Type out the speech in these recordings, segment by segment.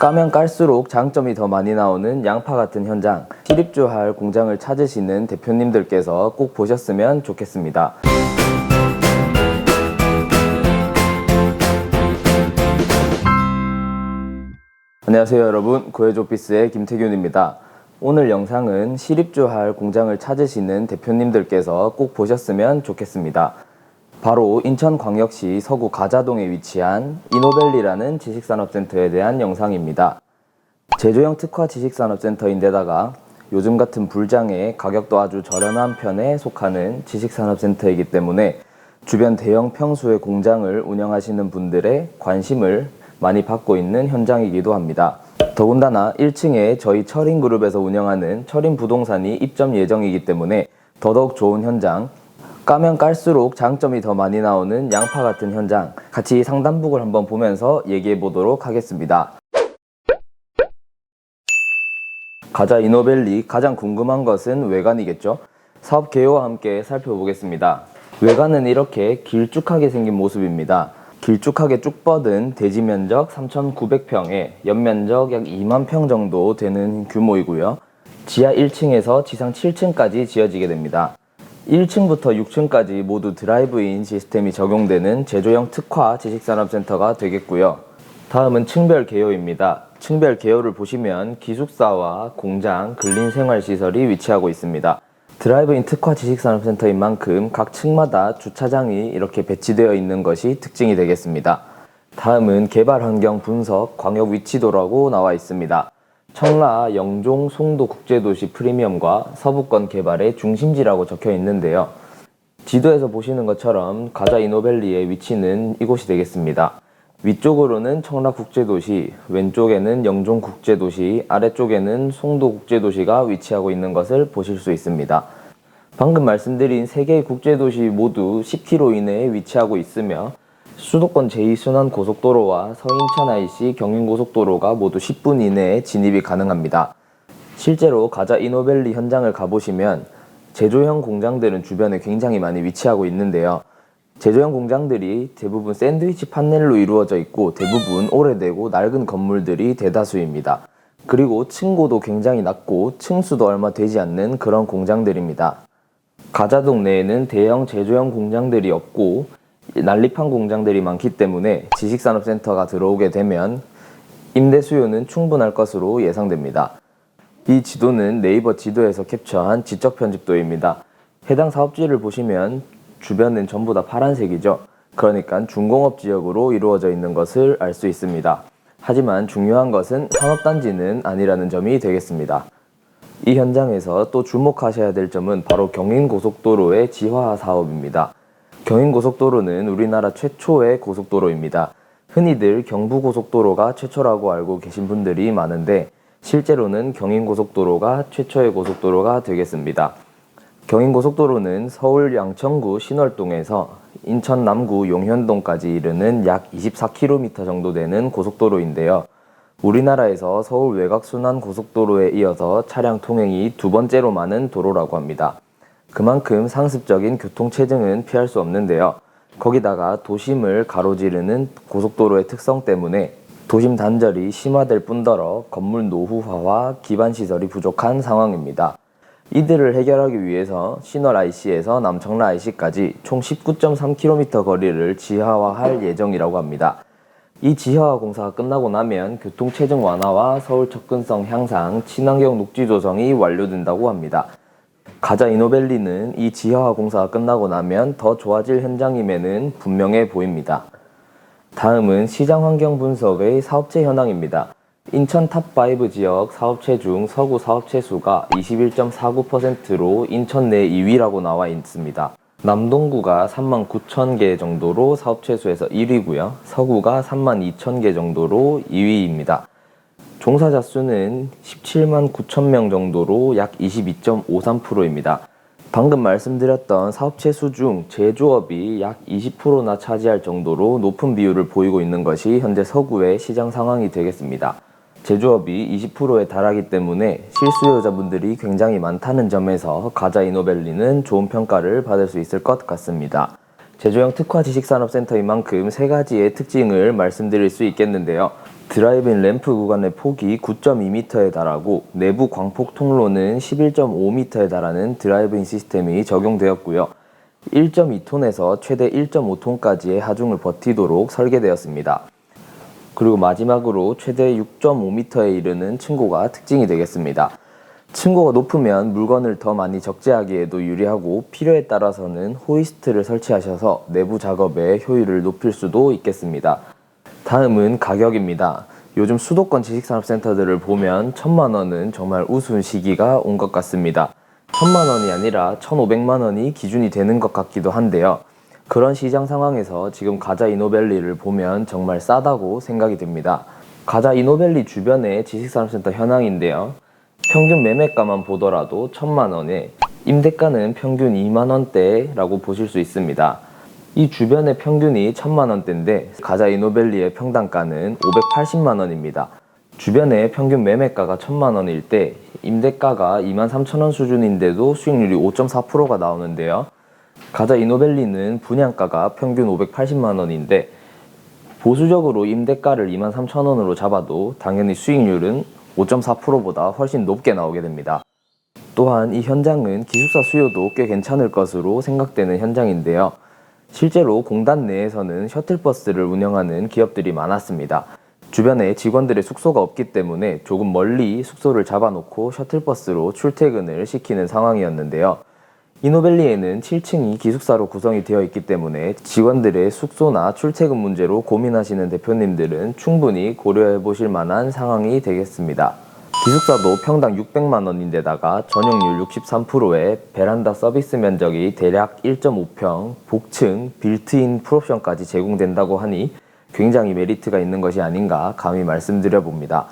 까면 깔수록 장점이 더 많이 나오는 양파 같은 현장. 실입주할 공장을 찾으시는 대표님들께서 꼭 보셨으면 좋겠습니다. 안녕하세요 여러분 고해조피스의 김태균입니다 오늘 영상은 실입주할 공장을 찾으시는 대표님들께서 꼭 보셨으면 좋겠습니다 바로 인천광역시 서구 가자동에 위치한 이노벨리라는 지식산업센터에 대한 영상입니다 제조형 특화 지식산업센터인데다가 요즘 같은 불장에 가격도 아주 저렴한 편에 속하는 지식산업센터이기 때문에 주변 대형 평수의 공장을 운영하시는 분들의 관심을 많이 받고 있는 현장이기도 합니다. 더군다나 1층에 저희 철인그룹에서 운영하는 철인 부동산이 입점 예정이기 때문에 더더욱 좋은 현장, 까면 깔수록 장점이 더 많이 나오는 양파 같은 현장, 같이 상담북을 한번 보면서 얘기해 보도록 하겠습니다. 가자 이노벨리 가장 궁금한 것은 외관이겠죠. 사업 개요와 함께 살펴보겠습니다. 외관은 이렇게 길쭉하게 생긴 모습입니다. 길쭉하게 쭉 뻗은 대지 면적 3,900평에 연면적 약 2만 평 정도 되는 규모이고요. 지하 1층에서 지상 7층까지 지어지게 됩니다. 1층부터 6층까지 모두 드라이브인 시스템이 적용되는 제조형 특화 지식산업센터가 되겠고요. 다음은 층별 개요입니다. 층별 개요를 보시면 기숙사와 공장, 근린생활시설이 위치하고 있습니다. 드라이브인 특화 지식산업센터인 만큼 각 층마다 주차장이 이렇게 배치되어 있는 것이 특징이 되겠습니다. 다음은 개발 환경 분석 광역 위치도라고 나와 있습니다. 청라, 영종, 송도 국제도시 프리미엄과 서부권 개발의 중심지라고 적혀 있는데요. 지도에서 보시는 것처럼 가자 이노벨리의 위치는 이곳이 되겠습니다. 위쪽으로는 청라 국제도시, 왼쪽에는 영종 국제도시, 아래쪽에는 송도 국제도시가 위치하고 있는 것을 보실 수 있습니다. 방금 말씀드린 세 개의 국제도시 모두 10km 이내에 위치하고 있으며 수도권 제2순환 고속도로와 서인천 IC 경인고속도로가 모두 10분 이내에 진입이 가능합니다. 실제로 가자 이노벨리 현장을 가보시면 제조형 공장들은 주변에 굉장히 많이 위치하고 있는데요. 제조형 공장들이 대부분 샌드위치 판넬로 이루어져 있고 대부분 오래되고 낡은 건물들이 대다수입니다. 그리고 층고도 굉장히 낮고 층수도 얼마 되지 않는 그런 공장들입니다. 가자동 내에는 대형 제조형 공장들이 없고 난립한 공장들이 많기 때문에 지식산업센터가 들어오게 되면 임대 수요는 충분할 것으로 예상됩니다. 이 지도는 네이버 지도에서 캡처한 지적 편집도입니다. 해당 사업지를 보시면 주변은 전부 다 파란색이죠. 그러니까 중공업 지역으로 이루어져 있는 것을 알 수 있습니다. 하지만 중요한 것은 산업단지는 아니라는 점이 되겠습니다. 이 현장에서 또 주목하셔야 될 점은 바로 경인고속도로의 지화 사업입니다. 경인고속도로는 우리나라 최초의 고속도로입니다. 흔히들 경부고속도로가 최초라고 알고 계신 분들이 많은데 실제로는 경인고속도로가 최초의 고속도로가 되겠습니다. 경인고속도로는 서울 양천구 신월동에서 인천 남구 용현동까지 이르는 약 24km 정도 되는 고속도로인데요. 우리나라에서 서울 외곽순환 고속도로에 이어서 차량 통행이 두 번째로 많은 도로라고 합니다. 그만큼 상습적인 교통체증은 피할 수 없는데요. 거기다가 도심을 가로지르는 고속도로의 특성 때문에 도심 단절이 심화될 뿐더러 건물 노후화와 기반 시설이 부족한 상황입니다. 이들을 해결하기 위해서 신월 IC에서 남청라 IC까지 총 19.3km 거리를 지하화할 예정이라고 합니다. 이 지하화 공사가 끝나고 나면 교통체증 완화와 서울 접근성 향상, 친환경 녹지 조성이 완료된다고 합니다. 가자 이노벨리는 이 지하화 공사가 끝나고 나면 더 좋아질 현장임에는 분명해 보입니다. 다음은 시장 환경 분석의 사업체 현황입니다. 인천 탑5 지역 사업체 중 서구 사업체 수가 21.49%로 인천 내 2위라고 나와 있습니다. 남동구가 3만 9천 개 정도로 사업체 수에서 1위고요. 서구가 3만 2천 개 정도로 2위입니다. 종사자 수는 17만 9천 명 정도로 약 22.53%입니다. 방금 말씀드렸던 사업체 수 중 제조업이 약 20%나 차지할 정도로 높은 비율을 보이고 있는 것이 현재 서구의 시장 상황이 되겠습니다. 제조업이 20%에 달하기 때문에 실수요자분들이 굉장히 많다는 점에서 가자 이노벨리는 좋은 평가를 받을 수 있을 것 같습니다. 제조형 특화 지식산업센터인 만큼 세 가지의 특징을 말씀드릴 수 있겠는데요. 드라이브인 램프 구간의 폭이 9.2m에 달하고 내부 광폭 통로는 11.5m에 달하는 드라이브인 시스템이 적용되었고요. 1.2톤에서 최대 1.5톤까지의 하중을 버티도록 설계되었습니다. 그리고 마지막으로 최대 6.5m에 이르는 층고가 특징이 되겠습니다. 층고가 높으면 물건을 더 많이 적재하기에도 유리하고 필요에 따라서는 호이스트를 설치하셔서 내부 작업의 효율을 높일 수도 있겠습니다. 다음은 가격입니다. 요즘 수도권 지식산업센터들을 보면 천만 원은 정말 우스운 시기가 온 것 같습니다. 천만 원이 아니라 천오백만 원이 기준이 되는 것 같기도 한데요. 그런 시장 상황에서 지금 가자 이노벨리를 보면 정말 싸다고 생각이 듭니다. 가자 이노벨리 주변의 지식산업센터 현황인데요. 평균 매매가만 보더라도 천만 원에 임대가는 평균 2만 원대라고 보실 수 있습니다. 이 주변의 평균이 천만 원대인데 가자 이노벨리의 평당가는 580만 원입니다. 주변의 평균 매매가가 천만 원일 때 임대가가 2만 3천 원 수준인데도 수익률이 5.4%가 나오는데요. 가자 이노벨리는 분양가가 평균 580만 원인데 보수적으로 임대가를 2만 3천 원으로 잡아도 당연히 수익률은 5.4%보다 훨씬 높게 나오게 됩니다. 또한 이 현장은 기숙사 수요도 꽤 괜찮을 것으로 생각되는 현장인데요. 실제로 공단 내에서는 셔틀버스를 운영하는 기업들이 많았습니다. 주변에 직원들의 숙소가 없기 때문에 조금 멀리 숙소를 잡아놓고 셔틀버스로 출퇴근을 시키는 상황이었는데요. 이노벨리에는 7층이 기숙사로 구성이 되어 있기 때문에 직원들의 숙소나 출퇴근 문제로 고민하시는 대표님들은 충분히 고려해 보실 만한 상황이 되겠습니다. 기숙사도 평당 600만 원인데다가 전용률 63%에 베란다 서비스 면적이 대략 1.5평, 복층, 빌트인 풀옵션까지 제공된다고 하니 굉장히 메리트가 있는 것이 아닌가 감히 말씀드려 봅니다.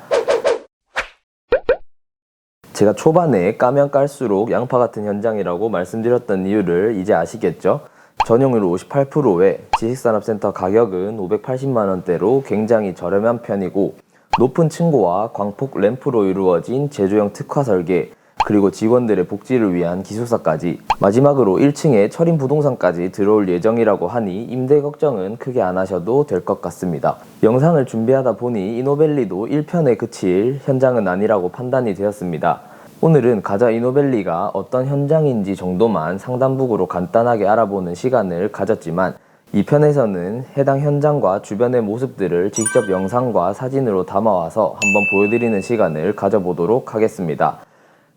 제가 초반에 까면 깔수록 양파 같은 현장이라고 말씀드렸던 이유를 이제 아시겠죠? 전용률 58%에 지식산업센터 가격은 580만 원대로 굉장히 저렴한 편이고 높은 층고와 광폭 램프로 이루어진 제조형 특화 설계 그리고 직원들의 복지를 위한 기숙사까지 마지막으로 1층에 철인 부동산까지 들어올 예정이라고 하니 임대 걱정은 크게 안 하셔도 될 것 같습니다. 영상을 준비하다 보니 이노벨리도 1편에 그칠 현장은 아니라고 판단이 되었습니다. 오늘은 가자 이노벨리가 어떤 현장인지 정도만 상단북으로 간단하게 알아보는 시간을 가졌지만 2편에서는 해당 현장과 주변의 모습들을 직접 영상과 사진으로 담아와서 한번 보여드리는 시간을 가져보도록 하겠습니다.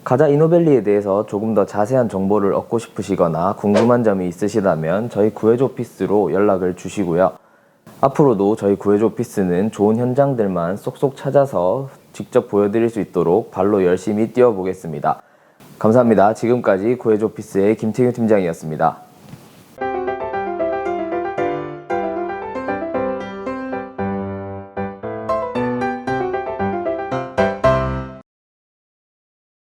가자 이노벨리에 대해서 조금 더 자세한 정보를 얻고 싶으시거나 궁금한 점이 있으시다면 저희 구해줘 오피스로 연락을 주시고요. 앞으로도 저희 구해줘 오피스는 좋은 현장들만 쏙쏙 찾아서 직접 보여드릴 수 있도록 발로 열심히 뛰어보겠습니다. 감사합니다. 지금까지 구해줘 오피스의 김태균 팀장이었습니다.